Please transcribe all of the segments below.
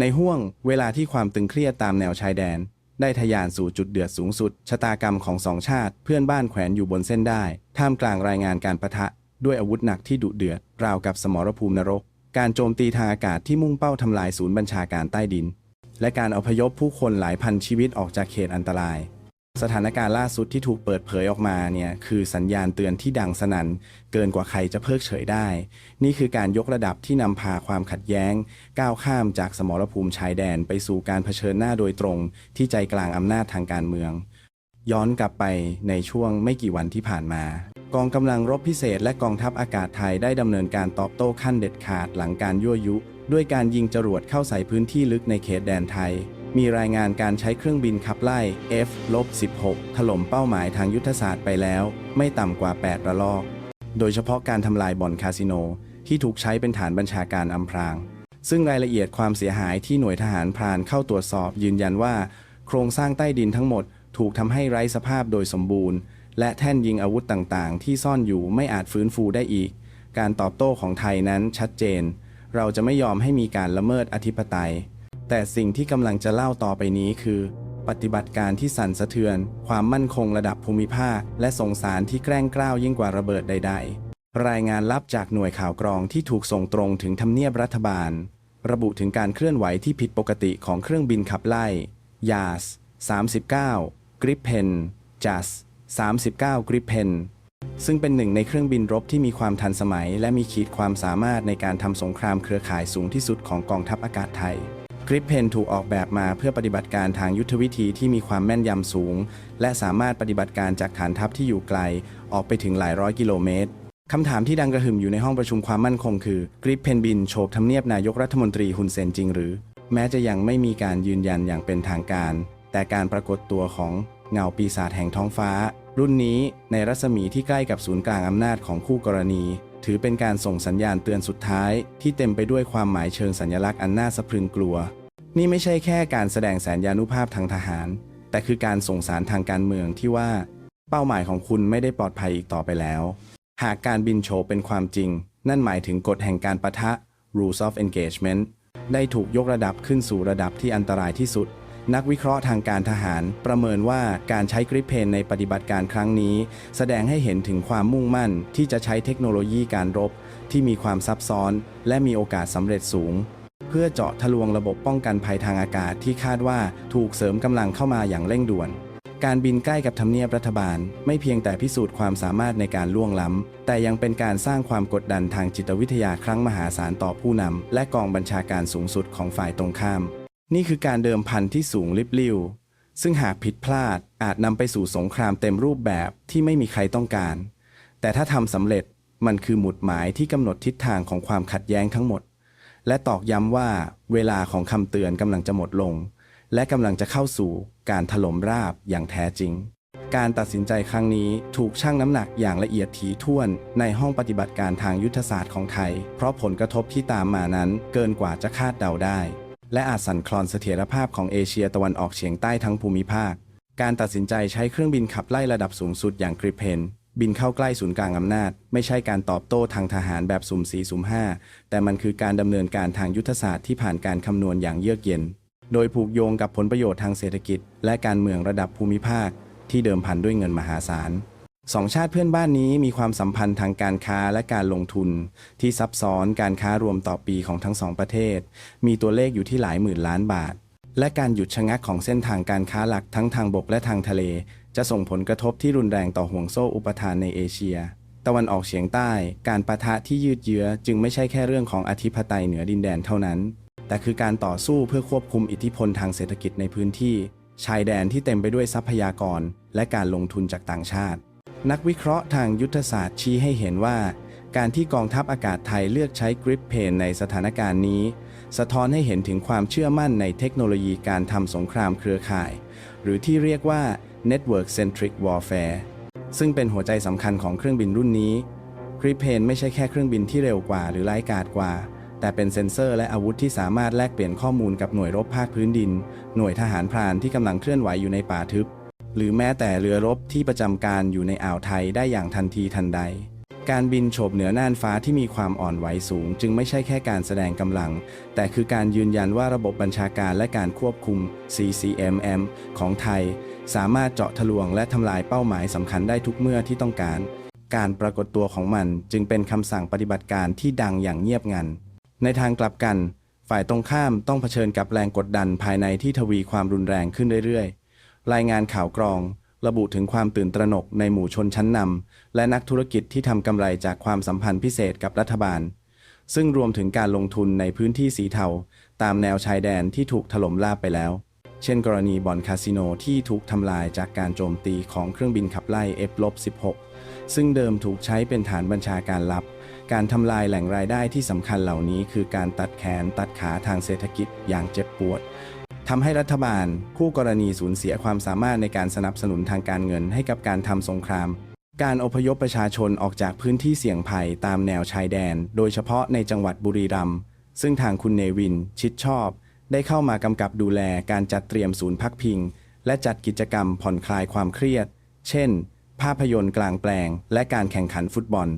ในห่วงเวลาที่ความตึงเครียดตามแนวชายแดน ได้ทะยานสู่จุดเดือดสูงสุด ชะตากรรมของสองชาติ เพื่อนบ้านแขวนอยู่บนเส้นได้ ท่ามกลางรายงานการประทะ ด้วยอาวุธหนักที่ดุเดือด ราวกับสมรภูมินรก การโจมตีทางอากาศที่มุ่งเป้าทำลายศูนย์บัญชาการใต้ดิน และการอพยพผู้คนหลายพันชีวิตออกจากเขตอันตราย สถานการณ์ล่าสุดที่ถูกเปิดเผยออกมาเนี่ยคือสัญญาณเตือนที่ดังสนั่นเกินกว่าใครจะเพิกเฉยได้ นี่คือการยกระดับที่นำพาความขัดแย้ง ก้าวข้ามจากสมรภูมิชายแดนไปสู่การเผชิญหน้าโดยตรง ที่ใจกลางอำนาจทางการเมือง ย้อนกลับไปในช่วงไม่กี่วันที่ผ่านมา กองกำลังรบพิเศษและกองทัพอากาศไทยได้ดำเนินการตอบโต้ขั้นเด็ดขาดหลังการยั่วยุ ด้วยการยิงจรวดเข้าใส่พื้นที่ลึกในเขตแดนไทย มีรายงานการใช้เครื่องบินขับไล่ F-16 ถล่มเป้าหมายทางยุทธศาสตร์ไปแล้ว ไม่ต่ำกว่า 8 ระลอก โดยเฉพาะการทำลายบ่อนคาสิโน ที่ถูกใช้เป็นฐานบัญชาการอำพราง ซึ่งรายละเอียดความเสียหายที่หน่วยทหารพรานเข้าตรวจสอบยืนยันว่า โครงสร้างใต้ดินทั้งหมดถูกทำให้ไร้สภาพโดยสมบูรณ์ และแท่นยิงอาวุธต่างๆ ที่ซ่อนอยู่ไม่อาจฟื้นฟูได้อีก การตอบโต้ของไทยนั้นชัดเจน เราจะไม่ยอมให้มีการละเมิดอธิปไตย แต่สิ่งที่กำลังจะเล่าต่อไปนี้คือ ปฏิบัติการที่สั่นสะเทือน ความมั่นคงระดับภูมิภาค และสงสารที่แกล้งกล้าวยิ่งกว่าระเบิดใด ๆ รายงานลับจากหน่วยข่าวกรองที่ถูกส่งตรงถึงทำเนียบรัฐบาล ระบุถึงการเคลื่อนไหวที่ผิดปกติของเครื่องบินขับไล่ยาส39 กริปเพนจัส39 กริปเพนซึ่งเป็นหนึ่งในเครื่องบินรบที่มีความทันสมัย และมีขีดความสามารถในการทำสงครามเครือข่ายสูงที่สุดของกองทัพอากาศไทย กริปเพนถูกออกแบบมาเพื่อปฏิบัติการทางยุทธวิธีที่มีความแม่นยำสูง และสามารถปฏิบัติการจากฐานทัพที่อยู่ไกล ออกไปถึงหลายร้อยกิโลเมตรคำถามที่ดังกระหึ่มอยู่ในห้องประชุมความมั่นคงคือกริปเพนบินโฉบทำเนียบนายกรัฐมนตรีฮุนเซนจริงหรือ แม้จะยังไม่มีการยืนยันอย่างเป็นทางการ แต่การปรากฏตัวของเงาปีศาจแห่งท้องฟ้า รุ่นนี้ในรัศมีที่ใกล้กับศูนย์กลางอำนาจของคู่กรณี ถือเป็นการส่งสัญญาณเตือนสุดท้าย ที่เต็มไปด้วยความหมายเชิงสัญลักษณ์อันน่าสะพรึงกลัว นี่ไม่ใช่แค่การแสดงแสนยานุภาพทางทหาร แต่คือการส่งสารทางการเมืองที่ว่า เป้าหมายของคุณไม่ได้ปลอดภัยอีกต่อไปแล้ว หากการบินโฉบเป็นความจริง นั่นหมายถึงกฎแห่งการปะทะ rules of engagement ได้ถูกยกระดับขึ้นสู่ระดับที่อันตรายที่สุด นักวิเคราะห์ทางการทหารประเมินว่าการใช้กริปเพนในปฏิบัติการครั้งนี้ แสดงให้เห็นถึงความมุ่งมั่นที่จะใช้เทคโนโลยีการรบ ที่มีความซับซ้อน และมีโอกาสสำเร็จสูง เพื่อเจาะทะลวงระบบป้องกันภัยทางอากาศที่คาดว่าถูกเสริมกำลังเข้ามาอย่างเร่งด่วน การบินใกล้กับทำเนียบรัฐบาล ไม่เพียงแต่พิสูจน์ความสามารถในการล่วงล้ำ แต่ยังเป็นการสร้างความกดดันทางจิตวิทยาครั้งมหาศาลต่อผู้นำและกองบัญชาการสูงสุดของฝ่ายตรงข้าม นี่คือการเดิมพันที่สูงลิบลิ่วซึ่งหากผิดพลาดอาจนำไปสู่สงครามเต็มรูปแบบที่ไม่มีใครต้องการ แต่ถ้าทำสำเร็จมันคือหมุดหมายที่กำหนดทิศทางของความขัดแย้งทั้งหมด และตอกย้ำว่าเวลาของคำเตือนกำลังจะหมดลง และกำลังจะเข้าสู่การถล่มราบอย่างแท้จริง การตัดสินใจครั้งนี้ถูกชั่งน้ำหนักอย่างละเอียดถี่ถ้วนในห้องปฏิบัติการทางยุทธศาสตร์ของไทย เพราะผลกระทบที่ตามมานั้นเกินกว่าจะคาดเดาได้ และอาจสั่นคลอนเสถียรภาพของเอเชียตะวันออกเฉียงใต้ทั้งภูมิภาค การตัดสินใจใช้เครื่องบินขับไล่ระดับสูงสุดอย่างกริเพนบินเข้าใกล้ศูนย์กลางอำนาจ ไม่ใช่การตอบโต้ทางทหารแบบสุ่มสี่สุ่มห้าแต่มันคือการดำเนินการทางยุทธศาสตร์ที่ผ่านการคำนวณอย่างเยือกเย็น โดยผูกโยงกับผลประโยชน์ทางเศรษฐกิจ และการเมืองระดับภูมิภาค ที่เดิมพันด้วยเงินมหาศาล สองชาติเพื่อนบ้านนี้มีความสัมพันธ์ทางการค้าและการลงทุน ที่ซับซ้อนการค้ารวมต่อปีของทั้งสองประเทศ มีตัวเลขอยู่ที่หลายหมื่นล้านบาท และการหยุดชะงักของเส้นทางการค้าหลักทั้งทางบกและทางทะเล จะส่งผลกระทบที่รุนแรงต่อห่วงโซ่อุปทานในเอเชีย ตะวันออกเฉียงใต้ การปะทะที่ยืดเยื้อจึงไม่ใช่แค่เรื่องของอธิปไตยเหนือดินแดนเท่านั้น แต่คือการต่อสู้เพื่อควบคุมอิทธิพลทางเศรษฐกิจในพื้นที่ ชายแดนที่เต็มไปด้วยทรัพยากร และการลงทุนจากต่างชาติ นักวิเคราะห์ทางยุทธศาสตร์ชี้ให้เห็นว่า การที่กองทัพอากาศไทยเลือกใช้กริปเพนในสถานการณ์นี้ สะท้อนให้เห็นถึงความเชื่อมั่นในเทคโนโลยีการทำสงครามเครือข่าย หรือที่เรียกว่า Network Centric Warfare ซึ่งเป็นหัวใจสำคัญของเครื่องบินรุ่นนี้กริปเพนไม่ใช่แค่เครื่องบินที่เร็วกว่าหรือไร้กาดกว่า แต่เป็นเซ็นเซอร์และอาวุธที่สามารถแลกเปลี่ยนข้อมูลกับหน่วยรบภาคพื้นดิน หน่วยทหารพรานที่กำลังเคลื่อนไหวอยู่ในป่าทึบ หรือแม้แต่เรือรบที่ประจำการอยู่ในอ่าวไทยได้อย่างทันทีทันใด การบินโฉบเหนือน่านฟ้าที่มีความอ่อนไหวสูง จึงไม่ใช่แค่การแสดงกำลัง แต่คือการยืนยันว่าระบบบัญชาการและการควบคุม CCMM ของไทย สามารถเจาะทะลวงและทำลายเป้าหมายสำคัญได้ทุกเมื่อที่ต้องการ การปรากฏตัวของมันจึงเป็นคำสั่งปฏิบัติการที่ดังอย่างเงียบงัน ในทางกลับกัน ฝ่ายตรงข้ามต้องเผชิญกับแรงกดดันภายในที่ทวีความรุนแรงขึ้นเรื่อยๆ รายงานข่าวกรอง ระบุถึงความตื่นตระหนกในหมู่ชนชั้นนำและนักธุรกิจที่ทำกำไรจากความสัมพันธ์พิเศษกับรัฐบาล ซึ่งรวมถึงการลงทุนในพื้นที่สีเทา ตามแนวชายแดนที่ถูกถล่มราบไปแล้ว เช่นกรณีบ่อนคาสิโนที่ถูกทำลายจากการโจมตีของเครื่องบินขับไล่ F-16 ซึ่งเดิมถูกใช้เป็นฐานบัญชาการลับ การทำลายแหล่งรายได้ที่สำคัญเหล่านี้ คือการตัดแขนตัดขาทางเศรษฐกิจอย่างเจ็บปวด ทำให้รัฐบาล คู่กรณีสูญเสียความสามารถในการสนับสนุนทางการเงินให้กับการทำสงคราม การอพยพประชาชนออกจากพื้นที่เสี่ยงภัยตามแนวชายแดน โดยเฉพาะในจังหวัดบุรีรัมย์ซึ่งทางคุณเนวิน ชิดชอบ ได้เข้ามากำกับดูแลการจัดเตรียมศูนย์พักพิง และจัดกิจกรรมผ่อนคลายความเครียด เช่น ภาพยนตร์กลางแปลง และการแข่งขันฟุตบอล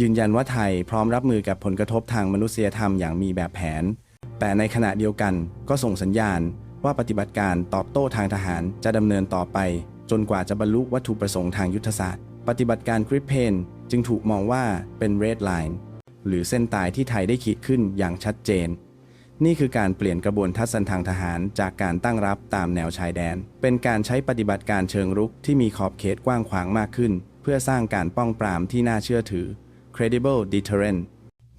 ยืนยันว่าไทยพร้อมรับมือกับผลกระทบทางมนุษยธรรมอย่างมีแบบแผน แต่ในขณะเดียวกันก็ส่งสัญญาณว่าปฏิบัติการตอบโต้ทางทหารจะดำเนินต่อไป จนกว่าจะบรรลุวัตถุประสงค์ทางยุทธศาสตร์ ปฏิบัติการกริปเพนจึงถูกมองว่าเป็นเรดไลน์หรือเส้นตายที่ไทยได้ขีดขึ้นอย่างชัดเจน นี่คือการเปลี่ยนกระบวนทัศนทางทหารจากการตั้งรับตามแนวชายแดน เป็นการใช้ปฏิบัติการเชิงรุกที่มีขอบเขตกว้างขวางมากขึ้น เพื่อสร้างการป้องปรามที่น่าเชื่อถือ credible deterrent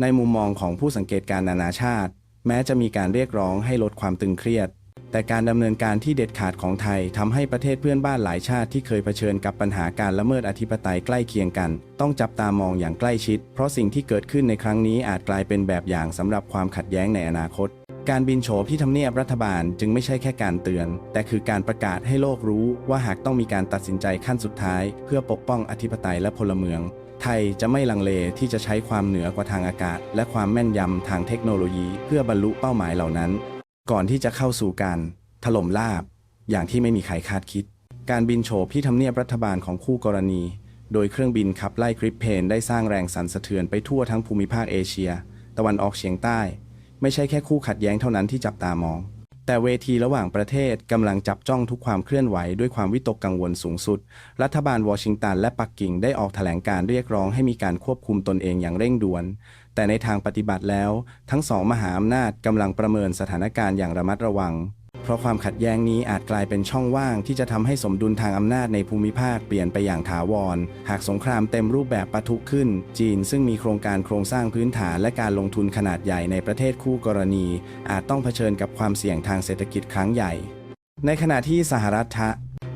ในมุมมองของผู้สังเกตการณ์นานาชาติ แม้จะมีการเรียกร้องให้ลดความตึงเครียด แต่การดำเนินการที่เด็ดขาดของไทยทำให้ประเทศเพื่อนบ้านหลายชาติที่เคยเผชิญกับปัญหาการละเมิดอธิปไตยใกล้เคียงกัน ต้องจับตามองอย่างใกล้ชิด เพราะสิ่งที่เกิดขึ้นในครั้งนี้อาจกลายเป็นแบบอย่างสำหรับความขัดแย้งในอนาคต การบินโฉบที่ทำเนียบรัฐบาลจึงไม่ใช่แค่การเตือน แต่คือการประกาศให้โลกรู้ว่าหากต้องมีการตัดสินใจขั้นสุดท้าย เพื่อปกป้องอธิปไตยและพลเมือง ไทยจะไม่ลังเลที่จะใช้ความเหนือกว่าทางอากาศ และความแม่นยำทางเทคโนโลยี เพื่อบรรลุเป้าหมายเหล่านั้น ก่อนที่จะเข้าสู่การถล่มลาบ อย่างที่ไม่มีใครคาดคิด การบินโฉบที่ทำเนียบรัฐบาลของคู่กรณี โดยเครื่องบินขับไล่คริปเพนได้สร้างแรงสั่นสะเทือนไปทั่วทั้งภูมิภาคเอเชีย ตะวันออกเฉียงใต้ ไม่ใช่แค่คู่ขัดแย้งเท่านั้นที่จับตามอง แต่เวทีระหว่างประเทศกำลังจับจ้องทุกความเคลื่อนไหวด้วยความวิตกกังวลสูงสุด รัฐบาลวอชิงตันและปักกิ่งได้ออกแถลงการเรียกร้องให้มีการควบคุมตนเองอย่างเร่งด่วน แต่ในทางปฏิบัติแล้ว ทั้งสองมหาอำนาจกำลังประเมินสถานการณ์อย่างระมัดระวัง ราะความขัดแย้งนี้อาจกลายเป็นช่องว่างที่จะทำให้สมดุลทางอำนาจในภูมิภาคเปลี่ยนไปอย่างถาวร หากสงครามเต็มรูปแบบปะทุขึ้น จีนซึ่งมีโครงการโครงสร้างพื้นฐานและการลงทุนขนาดใหญ่ในประเทศคู่กรณี อาจต้องเผชิญกับความเสี่ยงทางเศรษฐกิจครั้งใหญ่ ในขณะที่สหรัฐะ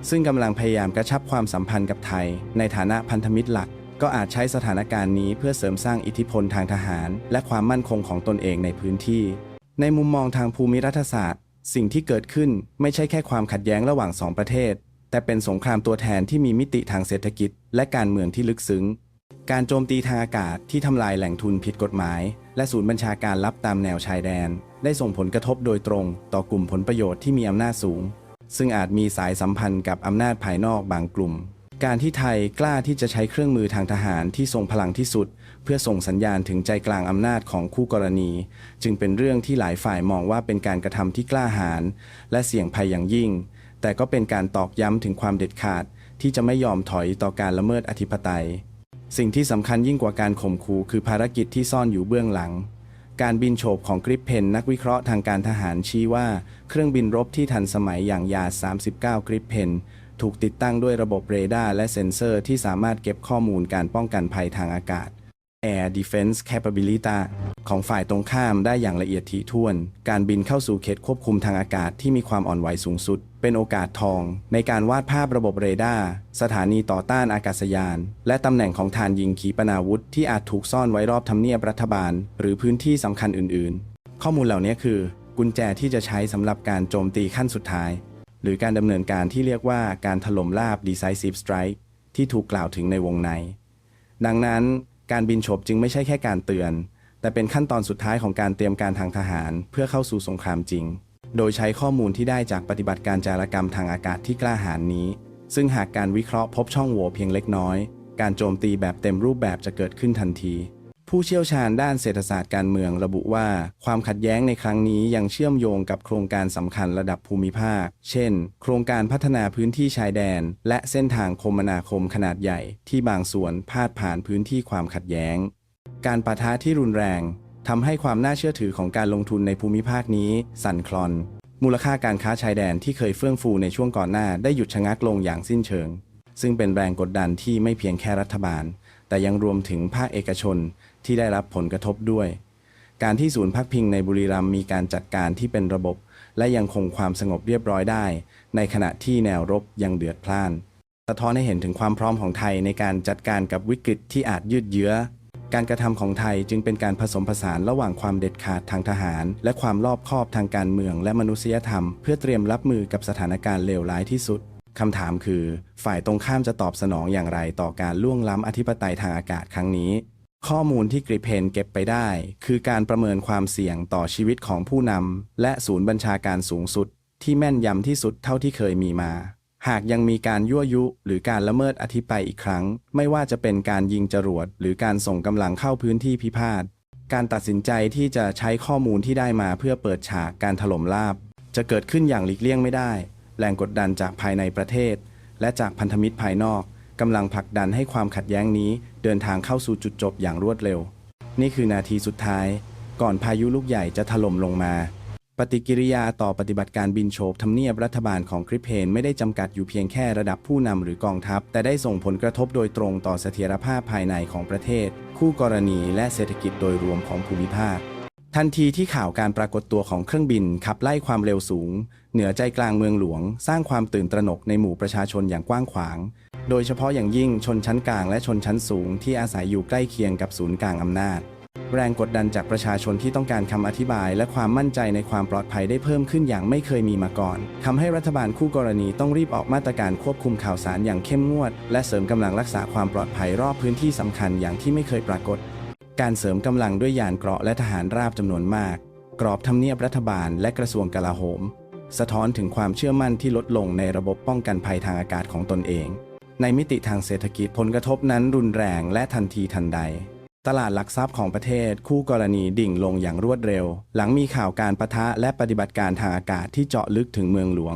ซึ่งกำลังพยายามกระชับความสัมพันธ์กับไทย ในฐานะพันธมิตรหลัก ก็อาจใช้สถานการณ์นี้เพื่อเสริมสร้างอิทธิพลทางทหาร และความมั่นคงของตนเองในพื้นที่ ในมุมมองทางภูมิรัฐศาสตร์ สิ่งที่เกิดขึ้นไม่ใช่แค่ความขัดแย้งระหว่างสองประเทศ แต่เป็นสงครามตัวแทนที่มีมิติทางเศรษฐกิจ และการเมืองที่ลึกซึ้ง การโจมตีทางอากาศที่ทำลายแหล่งทุนผิดกฎหมาย และศูนย์บัญชาการลับตามแนวชายแดน ได้ส่งผลกระทบโดยตรง ต่อกลุ่มผลประโยชน์ที่มีอำนาจสูง ซึ่งอาจมีสายสัมพันธ์กับอำนาจภายนอกบางกลุ่ม การที่ไทยกล้าที่จะใช้เครื่องมือทางทหารที่ทรงพลังที่สุด เพื่อส่งสัญญาณถึงใจกลางอำนาจของคู่กรณี จึงเป็นเรื่องที่หลายฝ่ายมองว่าเป็นการกระทำที่กล้าหาญและเสี่ยงภัยอย่างยิ่ง แต่ก็เป็นการตอกย้ำถึงความเด็ดขาด ที่จะไม่ยอมถอยต่อการละเมิดอธิปไตย สิ่งที่สำคัญยิ่งกว่าการข่มขู่คือภารกิจที่ซ่อนอยู่เบื้องหลังการบินโฉบของกริปเพนนักวิเคราะห์ทางการทหารชี้ว่า เครื่องบินรบที่ทันสมัยอย่างยา 39 กริปเพนถูกติดตั้งด้วยระบบเรดาร์และเซ็นเซอร์ที่สามารถเก็บข้อมูลการป้องกันภัยทางอากาศ Air Defense Capability ของฝ่ายตรงข้ามได้อย่างละเอียดถี่ถ้วน การบินเข้าสู่เขตควบคุมทางอากาศที่มีความอ่อนไหวสูงสุด เป็นโอกาสทอง ในการวาดภาพระบบเรดาร์ สถานีต่อต้านอากาศยาน และตำแหน่งของฐานยิงขีปนาวุธที่อาจถูกซ่อนไว้รอบทำเนียบรัฐบาล หรือพื้นที่สำคัญอื่น ๆ ข้อมูลเหล่านี้คือ กุญแจที่จะใช้สำหรับการโจมตีขั้นสุดท้าย หรือการดำเนินการที่เรียกว่าการถล่มราบ decisive strike ที่ถูกกล่าวถึงในวงใน ดังนั้น การบินฉบจึงไม่ใช่แค่การเตือน แต่เป็นขั้นตอนสุดท้ายของการเตรียมการทางทหาร เพื่อเข้าสู่สงครามจริง โดยใช้ข้อมูลที่ได้จากปฏิบัติการจารกรรมทางอากาศที่กล้าหาญนี้ ซึ่งหากการวิเคราะห์พบช่องโหว่เพียงเล็กน้อย การโจมตีแบบเต็มรูปแบบจะเกิดขึ้นทันที ผู้เชี่ยวชาญด้านเศรษฐศาสตร์การเมืองระบุว่า ความขัดแย้งในครั้งนี้ยังเชื่อมโยงกับโครงการสำคัญระดับภูมิภาค เช่น โครงการพัฒนาพื้นที่ชายแดน และเส้นทางคมนาคมขนาดใหญ่ ที่บางส่วนพาดผ่านพื้นที่ความขัดแย้ง การปะทะที่รุนแรงทำให้ความน่าเชื่อถือของการลงทุนในภูมิภาคนี้ สั่นคลอน มูลค่าการค้าชายแดนที่เคยเฟื่องฟูในช่วงก่อนหน้าได้หยุดชะงักลงอย่างสิ้นเชิง ซึ่งเป็นแรงกดดันที่ไม่เพียงแค่รัฐบาล แต่ยังรวมถึงภาคเอกชน ที่ได้รับผลกระทบด้วย การที่ศูนย์พักพิงในบุรีรัมย์มีการจัดการที่เป็นระบบ และยังคงความสงบเรียบร้อยได้ ในขณะที่แนวรบยังเดือดพล่าน สะท้อนให้เห็นถึงความพร้อมของไทยในการจัดการกับวิกฤตที่อาจยืดเยื้อ การกระทำของไทยจึงเป็นการผสมผสานระหว่างความเด็ดขาดทางทหาร และความรอบคอบทางการเมืองและมนุษยธรรม เพื่อเตรียมรับมือกับสถานการณ์เลวร้ายที่สุดคำถามคือ ฝ่ายตรงข้ามจะตอบสนองอย่างไรต่อการล่วงล้ำอธิปไตยทางอากาศครั้งนี้ ข้อมูลที่กริเพนเก็บไปได้ คือการประเมินความเสี่ยงต่อชีวิตของผู้นำและศูนย์บัญชาการสูงสุด ที่แม่นยำที่สุดเท่าที่เคยมีมา หากยังมีการยั่วยุ หรือการละเมิดอธิปไตยอีกครั้ง ไม่ว่าจะเป็นการยิงจรวด หรือการส่งกำลังเข้าพื้นที่พิพาทการตัดสินใจที่จะใช้ข้อมูลที่ได้มาเพื่อเปิดฉากการถล่มลาบ จะเกิดขึ้นอย่างหลีกเลี่ยงไม่ได้ แรงกดดันจากภายในประเทศ และจากพันธมิตรภายนอก กำลังผลักดันให้ความขัดแย้งนี้เดินทางเข้าสู่จุดจบอย่างรวดเร็ว นี่คือนาทีสุดท้าย ก่อนพายุลูกใหญ่จะถล่มลงมา ปฏิกิริยาต่อปฏิบัติการบินโฉบทำเนียบรัฐบาลของคริปเพนไม่ได้จำกัดอยู่เพียงแค่ระดับผู้นำหรือกองทัพ แต่ได้ส่งผลกระทบโดยตรงต่อเสถียรภาพภายในของประเทศ คู่กรณีและเศรษฐกิจโดยรวมของภูมิภาคทันทีที่ข่าวการปรากฏตัวของเครื่องบินขับไล่ความเร็วสูง เหนือใจกลางเมืองหลวง สร้างความตื่นตระหนกในหมู่ประชาชนอย่างกว้างขวาง โดยเฉพาะอย่างยิ่งชนชั้นกลางและชนชั้นสูงที่อาศัยอยู่ใกล้เคียงกับศูนย์กลางอำนาจ แรงกดดันจากประชาชนที่ต้องการคำอธิบาย และความมั่นใจในความปลอดภัยได้เพิ่มขึ้นอย่างไม่เคยมีมาก่อนทำให้รัฐบาลคู่กรณีต้องรีบออกมาตรการควบคุมข่าวสารอย่างเข้มงวด และเสริมกำลังรักษาความปลอดภัยรอบพื้นที่สำคัญอย่างที่ไม่เคยปรากฏ การเสริมกำลังด้วยยานเกราะและทหารราบจำนวนมาก กรอบทำเนียบรัฐบาลและกระทรวงกลาโหม สะท้อนถึงความเชื่อมั่นที่ลดลงในระบบป้องกันภัยทางอากาศของตนเอง ในมิติทางเศรษฐกิจผลกระทบนั้นรุนแรงและทันทีทันใด ตลาดหลักทรัพย์ของประเทศคู่กรณีดิ่งลงอย่างรวดเร็ว หลังมีข่าวการประทะและปฏิบัติการทางอากาศที่เจาะลึกถึงเมืองหลวง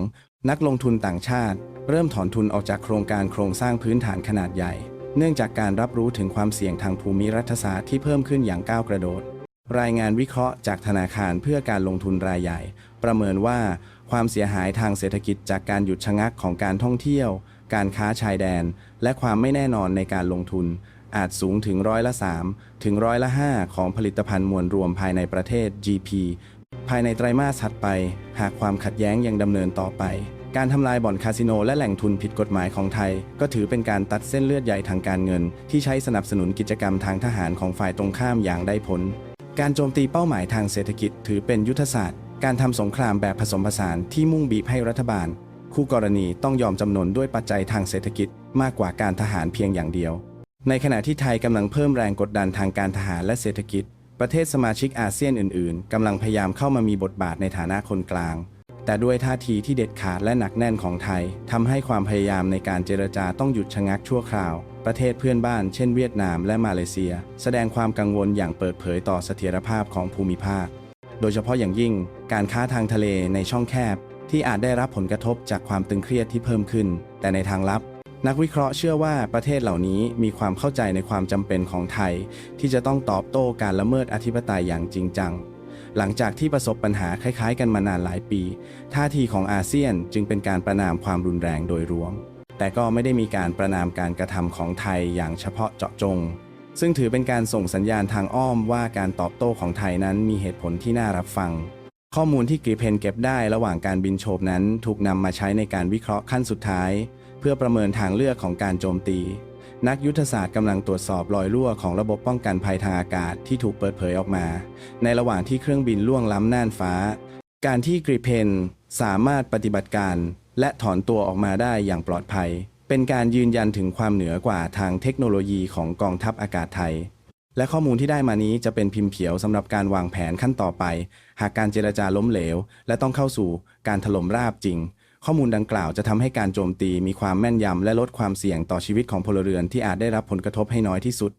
นักลงทุนต่างชาติ เริ่มถอนทุนออกจากโครงการโครงสร้างพื้นฐานขนาดใหญ่ เนื่องจากการรับรู้ถึงความเสี่ยงทางภูมิรัฐศาสตร์ที่เพิ่มขึ้นอย่างก้าวกระโดด รายงานวิเคราะห์จากธนาคารเพื่อการลงทุนรายใหญ่ ประเมินว่าความเสียหายทางเศรษฐกิจจากการหยุดชะงักของการท่องเที่ยว การค้าชายแดน และความไม่แน่นอนในการลงทุน อาจสูงถึงร้อยละ 3 ถึงร้อยละ 5 ของผลิตภัณฑ์มวลรวมภายในประเทศ GP ภายในไตรมาสถัดไป หากความขัดแย้งยังดำเนินต่อไป การทำลายบ่อนคาสิโนและแหล่งทุนผิดกฎหมายของไทย ก็ถือเป็นการตัดเส้นเลือดใหญ่ทางการเงิน ที่ใช้สนับสนุนกิจกรรมทางทหารของฝ่ายตรงข้ามอย่างได้ผล การโจมตีเป้าหมายทางเศรษฐกิจถือเป็นยุทธศาสตร์ การทำสงครามแบบผสมผสานที่มุ่งบีบให้รัฐบาล คู่กรณีต้องยอมจำนนด้วยปัจจัยทางเศรษฐกิจมากกว่าการทหารเพียงอย่างเดียว ในขณะที่ไทยกำลังเพิ่มแรงกดดันทางการทหารและเศรษฐกิจ ประเทศสมาชิกอาเซียนอื่นๆกำลังพยายามเข้ามามีบทบาทในฐานะคนกลาง แต่ด้วยท่าทีที่เด็ดขาดและหนักแน่นของไทยทำให้ความพยายามในการเจรจาต้องหยุดชะงักชั่วคราว ประเทศเพื่อนบ้านเช่นเวียดนามและมาเลเซีย แสดงความกังวลอย่างเปิดเผยต่อเสถียรภาพของภูมิภาค โดยเฉพาะอย่างยิ่ง การค้าทางทะเลในช่องแคบ ที่อาจได้รับผลกระทบจากความตึงเครียดที่เพิ่มขึ้น แต่ในทางลับ นักวิเคราะห์เชื่อว่าประเทศเหล่านี้มีความเข้าใจในความจำเป็นของไทย ที่จะต้องตอบโต้การละเมิดอธิปไตยอย่างจริงจัง หลังจากที่ประสบปัญหาคล้ายๆ กันมานานหลายปี ท่าทีของอาเซียนจึงเป็นการประนามความรุนแรงโดยรวม แต่ก็ไม่ได้มีการประนามการกระทำของไทยอย่างเฉพาะเจาะจงซึ่งถือเป็นการส่งสัญญาณทางอ้อมว่าการตอบโต้ของไทยนั้นมีเหตุผลที่น่ารับฟัง ข้อมูลที่กรีเพนเก็บได้ระหว่างการบินโฉบนั้นถูกนำมาใช้ในการวิเคราะห์ขั้นสุดท้าย เพื่อประเมินทางเลือกของการโจมตี นักยุทธศาสตร์กำลังตรวจสอบรอยรั่วของระบบป้องกันภัยทางอากาศที่ถูกเปิดเผยออกมา ในระหว่างที่เครื่องบินล่วงล้ำน่านฟ้า การที่กรีเพนสามารถปฏิบัติการ และถอนตัวออกมาได้อย่างปลอดภัย เป็นการยืนยันถึงความเหนือกว่าทางเทคโนโลยีของกองทัพอากาศไทย และข้อมูลที่ได้มานี้จะเป็นพิมพ์เขียวสำหรับการวางแผนขั้นต่อไป หากการเจรจาล้มเหลว และต้องเข้าสู่การถล่มราบจริง ข้อมูลดังกล่าวจะทำให้การโจมตีมีความแม่นยำและลดความเสี่ยงต่อชีวิตของพลเรือนที่อาจได้รับผลกระทบให้น้อยที่สุด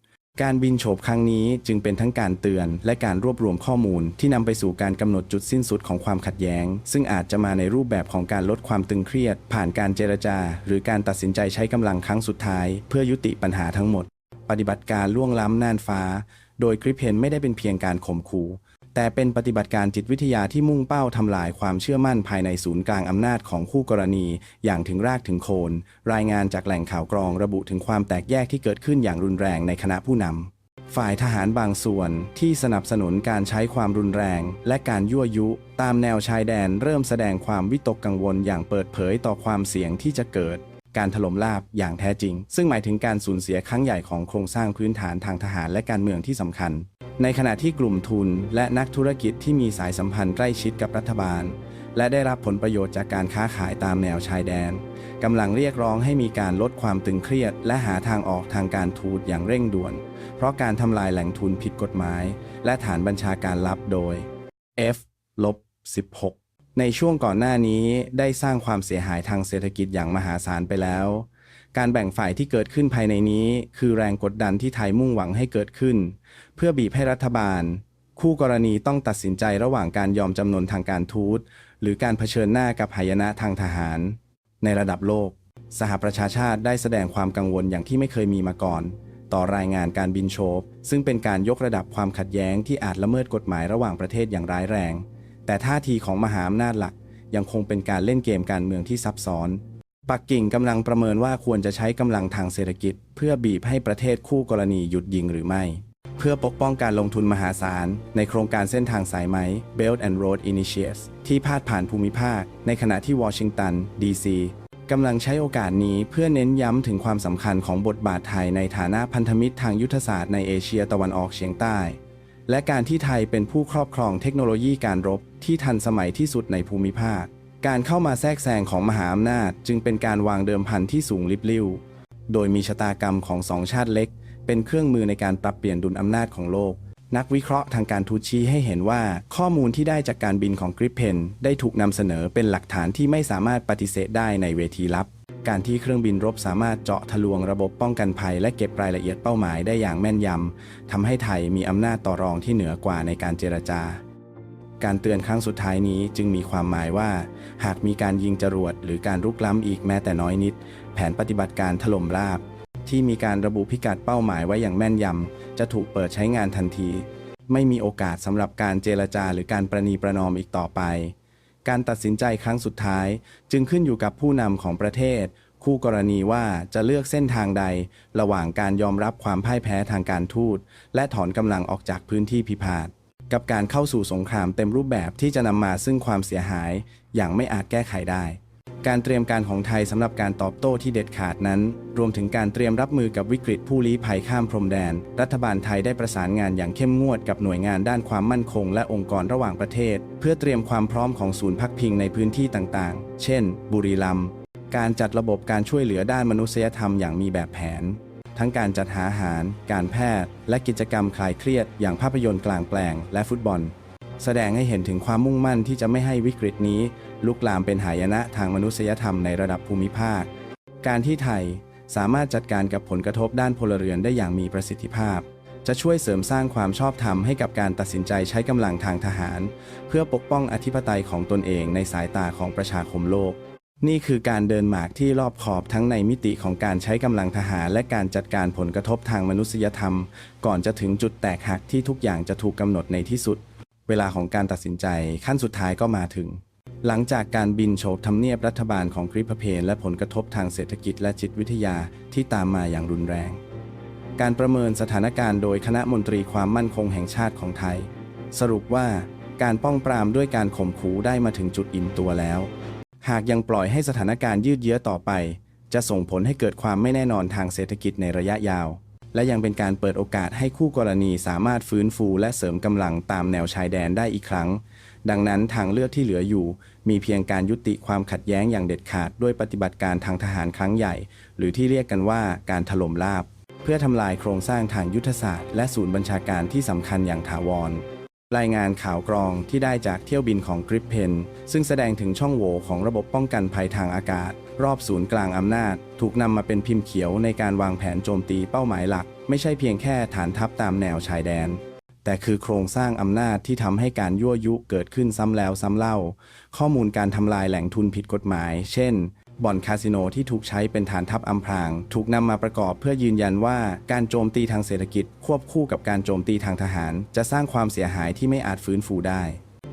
การบินโฉบครั้งนี้จึงเป็นทั้งการเตือน และการรวบรวมข้อมูล ที่นำไปสู่การกำหนดจุดสิ้นสุดของความขัดแย้ง ซึ่งอาจจะมาในรูปแบบของการลดความตึงเครียด ผ่านการเจรจา หรือการตัดสินใจใช้กำลังครั้งสุดท้าย เพื่อยุติปัญหาทั้งหมด ปฏิบัติการล่วงล้ำน่านฟ้า โดยคริปเพนไม่ได้เป็นเพียงการข่มขู่แต่เป็นปฏิบัติการจิตวิทยาที่มุ่งเป้าทำลายความเชื่อมั่นภายในศูนย์กลางอำนาจของคู่กรณี อย่างถึงรากถึงโคน รายงานจากแหล่งข่าวกรองระบุถึงความแตกแยกที่เกิดขึ้นอย่างรุนแรงในคณะผู้นำฝ่ายทหารบางส่วนที่สนับสนุนการใช้ความรุนแรง และการยั่วยุ ตามแนวชายแดนเริ่มแสดงความวิตกกังวลอย่างเปิดเผยต่อความเสี่ยงที่จะเกิด การถล่มราบอย่างแท้จริง ซึ่งหมายถึงการสูญเสียครั้งใหญ่ของโครงสร้างพื้นฐานทางทหารและการเมืองที่สำคัญ ในขณะที่กลุ่มทุนและนักธุรกิจที่มีสายสัมพันธ์ใกล้ชิดกับรัฐบาล และได้รับผลประโยชน์จากการค้าขายตามแนวชายแดนกำลังเรียกร้องให้มีการลดความตึงเครียด และหาทางออกทางการทูตอย่างเร่งด่วน เพราะการทำลายแหล่งทุนผิดกฎหมาย และฐานบัญชาการลับโดย F ลบ16 ในช่วงก่อนหน้านี้ได้สร้างความเสียหายทางเศรษฐกิจอย่างมหาศาลไปแล้ว การแบ่งฝ่ายที่เกิดขึ้นภายในนี้ คือแรงกดดันที่ไทยมุ่งหวังให้เกิดขึ้น เพื่อบีบให้รัฐบาล คู่กรณีต้องตัดสินใจระหว่างการยอมจำนนทางการทูตหรือการเผชิญหน้ากับหายนะทางทหาร ในระดับโลก สหประชาชาติได้แสดงความกังวลอย่างที่ไม่เคยมีมาก่อน ต่อรายงานการบินโฉบซึ่งเป็นการยกระดับความขัดแย้งที่อาจละเมิดกฎหมายระหว่างประเทศอย่างร้ายแรง แต่ท่าทีของมหาอำนาจหลักยังคงเป็นการเล่นเกมการเมืองที่ซับซ้อน ปักกิ่งกำลังประเมินว่าควรจะใช้กำลังทางเศรษฐกิจ เพื่อบีบให้ประเทศคู่กรณีหยุดยิงหรือไม่ เพื่อปกป้องการลงทุนมหาศาล ในโครงการเส้นทางสายไหม Belt and Road Initiative ที่พาดผ่านภูมิภาค ในขณะที่วอชิงตันดีซีกำลังใช้โอกาสนี้เพื่อเน้นย้ำถึงความสำคัญของบทบาทไทยในฐานะพันธมิตรทางยุทธศาสตร์ในเอเชียตะวันออกเฉียงใต้ และการที่ไทยเป็นผู้ครอบครองเทคโนโลยีการรบ ที่ทันสมัยที่สุดในภูมิภาค การเข้ามาแทรกแซงของมหาอำนาจ จึงเป็นการวางเดิมพันที่สูงลิบลิ่ว โดยมีชะตากรรมของสองชาติเล็ก เป็นเครื่องมือในการปรับเปลี่ยนดุลอำนาจของโลก นักวิเคราะห์ทางการทูตชี้ให้เห็นว่า ข้อมูลที่ได้จากการบินของกริปเพนได้ถูกนำเสนอเป็นหลักฐานที่ไม่สามารถปฏิเสธได้ในเวทีลับ การที่เครื่องบินรบสามารถเจาะทะลวงระบบป้องกันภัย และเก็บรายละเอียดเป้าหมายได้อย่างแม่นยำทำให้ไทยมีอำนาจต่อรองที่เหนือกว่าในการเจรจา การเตือนครั้งสุดท้ายนี้จึงมีความหมายว่า หากมีการยิงจรวดหรือการรุกล้ำอีกแม้แต่น้อยนิด แผนปฏิบัติการถล่มราบ ที่มีการระบุพิกัดเป้าหมายไว้อย่างแม่นยำจะถูกเปิดใช้งานทันที ไม่มีโอกาสสำหรับการเจรจาหรือการประนีประนอมอีกต่อไป การตัดสินใจครั้งสุดท้าย จึงขึ้นอยู่กับผู้นำของประเทศ คู่กรณีว่าจะเลือกเส้นทางใด ระหว่างการยอมรับความพ่ายแพ้ทางการทูต และถอนกำลังออกจากพื้นที่พิพาท กับการเข้าสู่สงครามเต็มรูปแบบที่จะนำมาซึ่งความเสียหายอย่างไม่อาจแก้ไขได้ การเตรียมการของไทยสำหรับการตอบโต้ที่เด็ดขาดนั้น รวมถึงการเตรียมรับมือกับวิกฤตผู้ลี้ภัยข้ามพรมแดน รัฐบาลไทยได้ประสานงานอย่างเข้มงวดกับหน่วยงานด้านความมั่นคง และองค์กรระหว่างประเทศ เพื่อเตรียมความพร้อมของศูนย์พักพิงในพื้นที่ต่างๆ เช่น บุรีรัมย์การจัดระบบการช่วยเหลือด้านมนุษยธรรมอย่างมีแบบแผน ทั้งการจัดหาอาหาร การแพทย์ และกิจกรรมคลายเครียด อย่างภาพยนตร์กลางแปลง และฟุตบอล แสดงให้เห็นถึงความมุ่งมั่นที่จะไม่ให้วิกฤตนี้ ลุกลามเป็นหายนะทางมนุษยธรรมในระดับภูมิภาค การที่ไทยสามารถจัดการกับผลกระทบด้านพลเรือนได้อย่างมีประสิทธิภาพ จะช่วยเสริมสร้างความชอบธรรมให้กับการตัดสินใจใช้กำลังทางทหาร เพื่อปกป้องอธิปไตยของตนเองในสายตาของประชาคมโลก นี่คือการเดินหมากที่รอบขอบทั้งในมิติของการใช้กำลังทหาร และการจัดการผลกระทบทางมนุษยธรรม ก่อนจะถึงจุดแตกหักที่ทุกอย่างจะถูกกำหนดในที่สุด เวลาของการตัดสินใจขั้นสุดท้ายก็มาถึง หลังจากการบินโฉบทำเนียบรัฐบาลของคริปเพนและผลกระทบทางเศรษฐกิจและจิตวิทยาที่ตามมาอย่างรุนแรง การประเมินสถานการณ์โดยคณะมนตรีความมั่นคงแห่งชาติของไทย สรุปว่าการป้องปรามด้วยการข่มขู่ได้มาถึงจุดอิ่มตัวแล้ว หากยังปล่อยให้สถานการณ์ยืดเยื้อต่อไป จะส่งผลให้เกิดความไม่แน่นอนทางเศรษฐกิจในระยะยาว และยังเป็นการเปิดโอกาสให้คู่กรณีสามารถฟื้นฟูและเสริมกำลังตามแนวชายแดนได้อีกครั้ง ดังนั้นทางเลือกที่เหลืออยู่ มีเพียงการยุติความขัดแย้งอย่างเด็ดขาดด้วยปฏิบัติการทางทหารครั้งใหญ่ หรือที่เรียกกันว่าการถล่มราบ เพื่อทำลายโครงสร้างทางยุทธศาสตร์ และศูนย์บัญชาการที่สำคัญอย่างถาวร รายงานข่าวกรองที่ได้จากเที่ยวบินของกริปเพนซึ่งแสดงถึงช่องโหว่ของระบบป้องกันภัยทางอากาศ รอบศูนย์กลางอำนาจ ถูกนำมาเป็นพิมพ์เขียวในการวางแผนโจมตีเป้าหมายหลัก ไม่ใช่เพียงแค่ฐานทัพตามแนวชายแดน แต่คือโครงสร้างอำนาจที่ทำให้การยั่วยุเกิดขึ้นซ้ำแล้วซ้ำเล่า ข้อมูลการทำลายแหล่งทุนผิดกฎหมาย เช่น บ่อนคาสิโนที่ถูกใช้เป็นฐานทัพอำพราง ถูกนำมาประกอบเพื่อยืนยันว่าการโจมตีทางเศรษฐกิจ ควบคู่กับการโจมตีทางทหาร จะสร้างความเสียหายที่ไม่อาจฟื้นฟูได้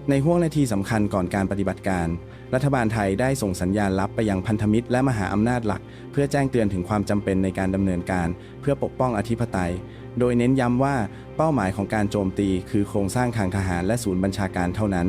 ในห่วงนาทีสำคัญก่อนการปฏิบัติการ รัฐบาลไทยได้ส่งสัญญาณลับไปยังพันธมิตรและมหาอำนาจหลัก เพื่อแจ้งเตือนถึงความจำเป็นในการดำเนินการ เพื่อปกป้องอธิปไตย โดยเน้นย้ำว่าเป้าหมายของการโจมตี คือโครงสร้างทางทหารและศูนย์บัญชาการเท่านั้น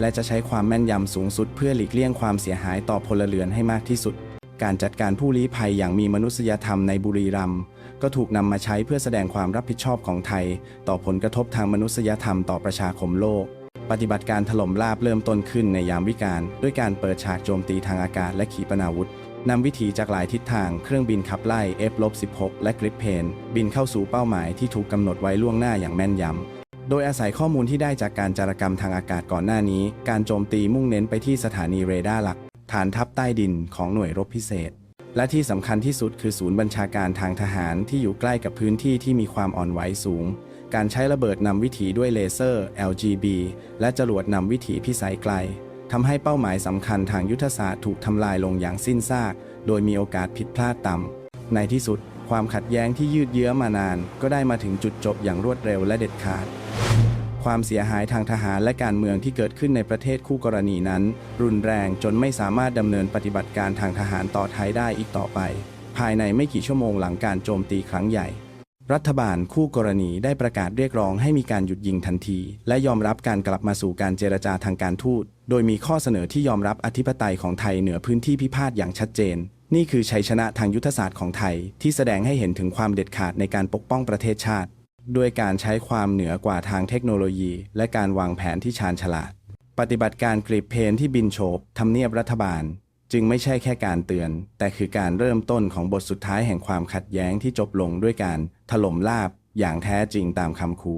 และจะใช้ความแม่นยำสูงสุดเพื่อหลีกเลี่ยงความเสียหายต่อพลเรือนให้มากที่สุด การจัดการผู้ลี้ภัยอย่างมีมนุษยธรรมในบุรีรัมย์ก็ถูกนำมาใช้เพื่อแสดงความรับผิดชอบของไทย ต่อผลกระทบทางมนุษยธรรมต่อประชาคมโลก ปฏิบัติการถล่มราบเริ่มต้นขึ้นในยามวิกาลด้วยการเปิดฉากโจมตีทางอากาศและขีปนาวุธนำวิถีจากหลายทิศทาง เครื่องบินขับไล่ F-16 และกริปเพนบินเข้าสู่เป้าหมายที่ถูกกำหนดไว้ล่วงหน้าอย่างแม่นยำ โดยอาศัยข้อมูลที่ได้จากการจารกรรมทางอากาศก่อนหน้านี้ การโจมตีมุ่งเน้นไปที่สถานีเรดาร์หลัก ฐานทัพใต้ดินของหน่วยรบพิเศษ และที่สำคัญที่สุดคือศูนย์บัญชาการทางทหารที่อยู่ใกล้กับพื้นที่ที่มีความอ่อนไหวสูง การใช้ระเบิดนำวิถีด้วยเลเซอร์ LGB และจรวดนำวิถีพิสัยไกลทำให้เป้าหมายสำคัญทางยุทธศาสตร์ถูกทำลายลงอย่างสิ้นซาก โดยมีโอกาสผิดพลาดต่ำในที่สุดความขัดแย้งที่ยืดเยื้อมานาน ก็ได้มาถึงจุดจบอย่างรวดเร็วและเด็ดขาด ความเสียหายทางทหารและการเมืองที่เกิดขึ้นในประเทศคู่กรณีนั้น รุนแรงจนไม่สามารถดำเนินปฏิบัติการทางทหารต่อไทยได้อีกต่อไป ภายในไม่กี่ชั่วโมงหลังการโจมตีครั้งใหญ่ รัฐบาลคู่กรณีได้ประกาศเรียกร้องให้มีการหยุดยิงทันที และยอมรับการกลับมาสู่การเจรจาทางการทูต โดยมีข้อเสนอที่ยอมรับอธิปไตยของไทยเหนือพื้นที่พิพาทอย่างชัดเจน นี่คือชัยชนะทางยุทธศาสตร์ของไทย ที่แสดงให้เห็นถึงความเด็ดขาดในการปกป้องประเทศชาติ ด้วยการใช้ความเหนือกว่าทางเทคโนโลยี และการวางแผนที่ชาญฉลาด ปฏิบัติการกรีบเพนที่บินโฉบทำเนียบรัฐบาล จึงไม่ใช่แค่การเตือน แต่คือการเริ่มต้นของบทสุดท้ายแห่งความขัดแย้งที่จบลงด้วยการถล่มลาบอย่างแท้จริงตามคำคู